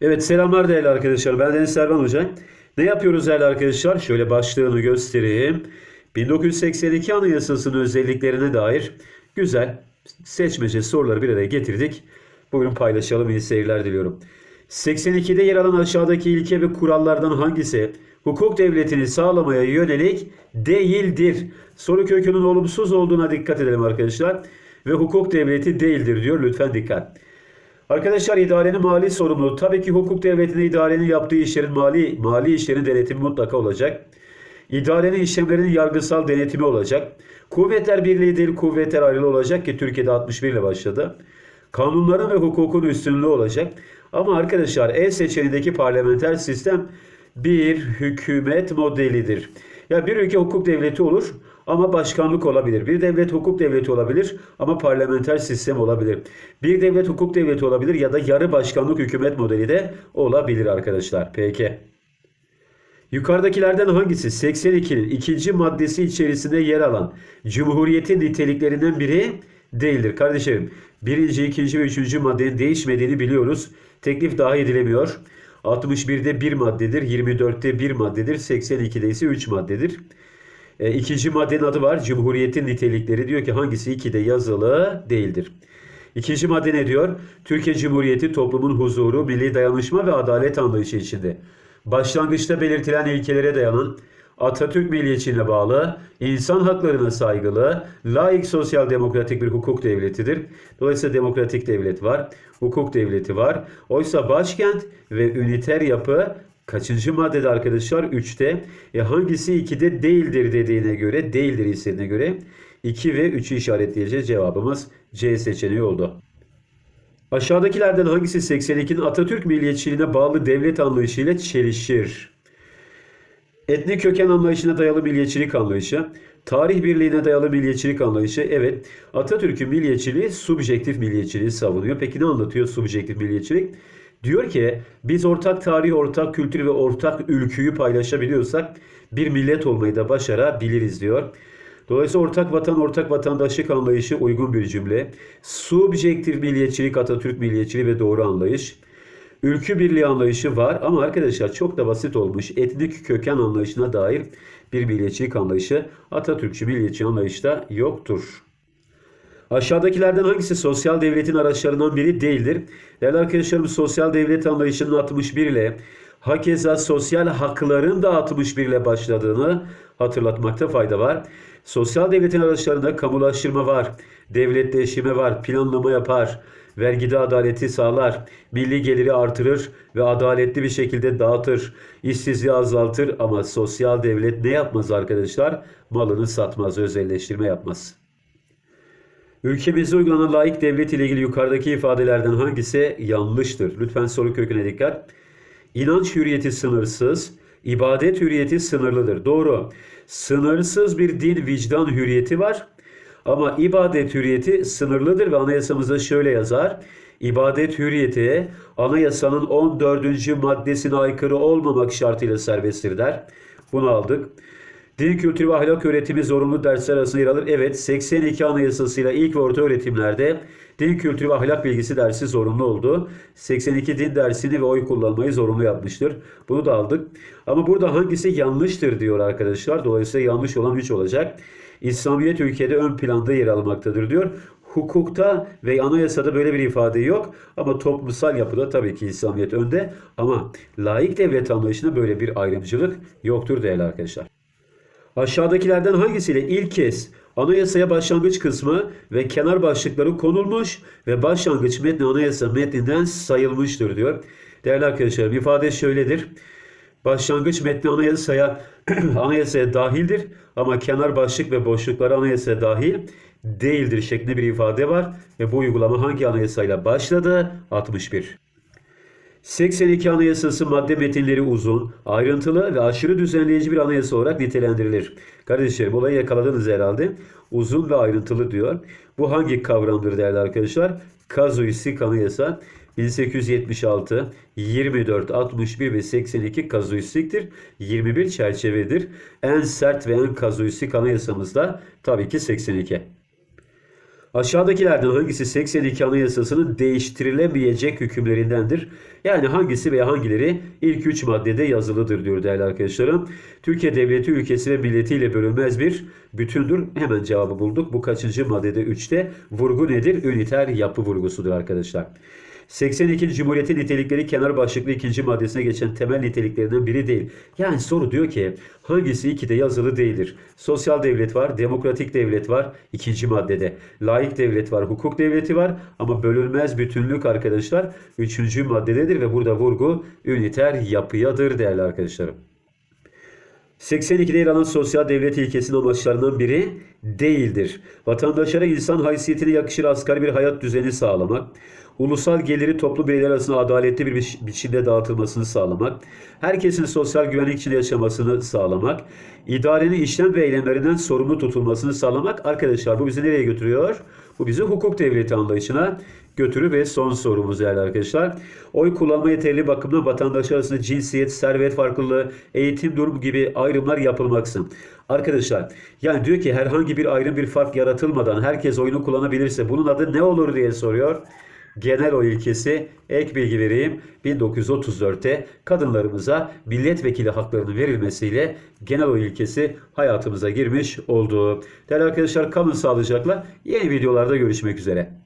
Evet selamlar değerli arkadaşlar. Ben Deniz Servan Hoca. Ne yapıyoruz değerli arkadaşlar? Şöyle başlığını göstereyim. 1982 Anayasası'nın özelliklerine dair güzel seçmece soruları bir araya getirdik. Bugün paylaşalım. İyi seyirler diliyorum. 82'de yer alan aşağıdaki ilke ve kurallardan hangisi hukuk devletini sağlamaya yönelik değildir? Soru kökünün olumsuz olduğuna dikkat edelim arkadaşlar. Ve hukuk devleti değildir diyor. Lütfen dikkat. Arkadaşlar idarenin mali sorumluluğu tabii ki hukuk devletinde idarenin yaptığı işlerin mali mali işlerin denetimi mutlaka olacak. İdarenin işlemlerinin yargısal denetimi olacak. Kuvvetler Birliği değil kuvvetler ayrılığı olacak ki Türkiye'de 61 ile başladı. Kanunların ve hukukun üstünlüğü olacak. Ama arkadaşlar E seçeneğindeki parlamenter sistem bir hükümet modelidir. Ya bir ülke hukuk devleti olur ama başkanlık olabilir. Bir devlet hukuk devleti olabilir ama parlamenter sistem olabilir. Bir devlet hukuk devleti olabilir ya da yarı başkanlık hükümet modeli de olabilir arkadaşlar. Peki. Yukarıdakilerden hangisi 82'nin ikinci maddesi içerisinde yer alan Cumhuriyetin niteliklerinden biri değildir? Kardeşlerim birinci, ikinci ve üçüncü maddenin değişmediğini biliyoruz. Teklif daha edilemiyor. 61'de bir maddedir, 24'te bir maddedir, 82'de ise 3 maddedir. E, ikinci maddenin adı var. Cumhuriyetin nitelikleri diyor ki hangisi 2'de yazılı değildir. İkinci madde ne diyor? Türkiye Cumhuriyeti toplumun huzuru, milli dayanışma ve adalet anlayışı içinde. Başlangıçta belirtilen ilkelere dayanan Atatürk milliyetçiliğine bağlı, insan haklarına saygılı, laik sosyal demokratik bir hukuk devletidir. Dolayısıyla demokratik devlet var, hukuk devleti var. Oysa başkent ve üniter yapı kaçıncı maddede arkadaşlar? 3'te. E hangisi 2'de değildir dediğine göre, değildir istediğine göre 2 ve 3'ü işaretleyeceğiz. Cevabımız C seçeneği oldu. Aşağıdakilerden hangisi 82'nin Atatürk milliyetçiliğine bağlı devlet anlayışıyla çelişir? Etnik köken anlayışına dayalı milliyetçilik anlayışı, tarih birliğine dayalı milliyetçilik anlayışı. Evet, Atatürk'ün milliyetçiliği subjektif milliyetçiliği savunuyor. Peki ne anlatıyor subjektif milliyetçilik? Diyor ki biz ortak tarih, ortak kültür ve ortak ülküyü paylaşabiliyorsak bir millet olmayı da başarabiliriz diyor. Dolayısıyla ortak vatan, ortak vatandaşlık anlayışı uygun bir cümle. Subjektif milliyetçilik, Atatürk milliyetçiliği ve doğru anlayış. Ülkü birliği anlayışı var ama arkadaşlar çok da basit olmuş. Etnik köken anlayışına dair bir milliyetçilik anlayışı Atatürkçü milliyetçi anlayışta yoktur. Aşağıdakilerden hangisi sosyal devletin araçlarından biri değildir? Değerli arkadaşlarım sosyal devlet anlayışının 61 ile hakeza sosyal hakların da 61 ile başladığını hatırlatmakta fayda var. Sosyal devletin araçlarında kamulaştırma var, devletleşme var, planlama yapar, vergide adaleti sağlar, milli geliri artırır ve adaletli bir şekilde dağıtır, işsizliği azaltır ama sosyal devlet ne yapmaz arkadaşlar? Malını satmaz, özelleştirme yapmaz. Ülkemizde uygulanan layık devlet ile ilgili yukarıdaki ifadelerden hangisi yanlıştır? Lütfen soru köküne dikkat. İnanç hürriyeti sınırsız, ibadet hürriyeti sınırlıdır. Doğru. Sınırsız bir din vicdan hürriyeti var. Ama ibadet hürriyeti sınırlıdır ve anayasamızda şöyle yazar. İbadet hürriyeti anayasanın 14. maddesine aykırı olmamak şartıyla serbesttir der. Bunu aldık. Din kültürü ve ahlak öğretimi zorunlu dersler arasında yer alır. Evet 82 anayasasıyla ilk ve orta öğretimlerde din kültürü ve ahlak bilgisi dersi zorunlu oldu. 82 din dersini ve oy kullanmayı zorunlu yapmıştır. Bunu da aldık. Ama burada hangisi yanlıştır diyor arkadaşlar. Dolayısıyla yanlış olan 3 olacak. İslamiyet ülkede ön planda yer almaktadır diyor. Hukukta ve anayasada böyle bir ifade yok ama toplumsal yapıda tabii ki İslamiyet önde ama laik devlet anlayışında böyle bir ayrımcılık yoktur değerli arkadaşlar. Aşağıdakilerden hangisiyle ilk kez anayasaya başlangıç kısmı ve kenar başlıkları konulmuş ve başlangıç metni anayasa metninden sayılmıştır diyor. Değerli arkadaşlar ifade şöyledir. Başlangıç metni anayasaya anayasaya dahildir ama kenar başlık ve boşlukları anayasaya dahil değildir şeklinde bir ifade var ve bu uygulama hangi anayasayla başladı? 61. 82 Anayasası madde metinleri uzun, ayrıntılı ve aşırı düzenleyici bir anayasa olarak nitelendirilir. Kardeşlerim olayı yakaladınız herhalde. Uzun ve ayrıntılı diyor. Bu hangi kavramdır değerli arkadaşlar? Kazuistik anayasa 1876, 24, 61 ve 82 kazuistiktir. 21 çerçevedir. En sert ve en kazuistik anayasamız da tabii ki 82. Aşağıdakilerden hangisi 82 Anayasası'nın değiştirilemeyecek hükümlerindendir? Yani hangisi veya hangileri ilk 3 maddede yazılıdır diyor değerli arkadaşlarım. Türkiye devleti ülkesi ve milletiyle bölünmez bir bütündür. Hemen cevabı bulduk. Bu kaçıncı maddede 3'te? Vurgu nedir? Üniter yapı vurgusudur arkadaşlar. 82. Cumhuriyetin nitelikleri kenar başlıklı ikinci maddesine geçen temel niteliklerinden biri değil. Yani soru diyor ki hangisi ikide yazılı değildir? Sosyal devlet var, demokratik devlet var ikinci maddede. Laik devlet var, hukuk devleti var ama bölünmez bütünlük arkadaşlar üçüncü maddededir ve burada vurgu üniter yapıyadır değerli arkadaşlarım. 82'de yer alan sosyal devlet ilkesinin amaçlarından biri değildir. Vatandaşlara insan haysiyetine yakışır asgari bir hayat düzeni sağlamak, ulusal geliri toplu bireyler arasında adaletli bir biç- biçimde dağıtılmasını sağlamak, herkesin sosyal güvenlik içinde yaşamasını sağlamak, idarenin işlem ve eylemlerinden sorumlu tutulmasını sağlamak. Arkadaşlar bu bizi nereye götürüyor? Bu bizi hukuk devleti anlayışına götürür ve son sorumuz değerli arkadaşlar. Oy kullanma yeterli bakımdan vatandaşlar arasında cinsiyet, servet farklılığı, eğitim durumu gibi ayrımlar yapılmaksın. Arkadaşlar yani diyor ki herhangi bir ayrım bir fark yaratılmadan herkes oyunu kullanabilirse bunun adı ne olur diye soruyor. Genel oy ilkesi ek bilgi vereyim. 1934'te kadınlarımıza milletvekili haklarının verilmesiyle genel oy ilkesi hayatımıza girmiş oldu. Değerli arkadaşlar kalın sağlıcakla. Yeni videolarda görüşmek üzere.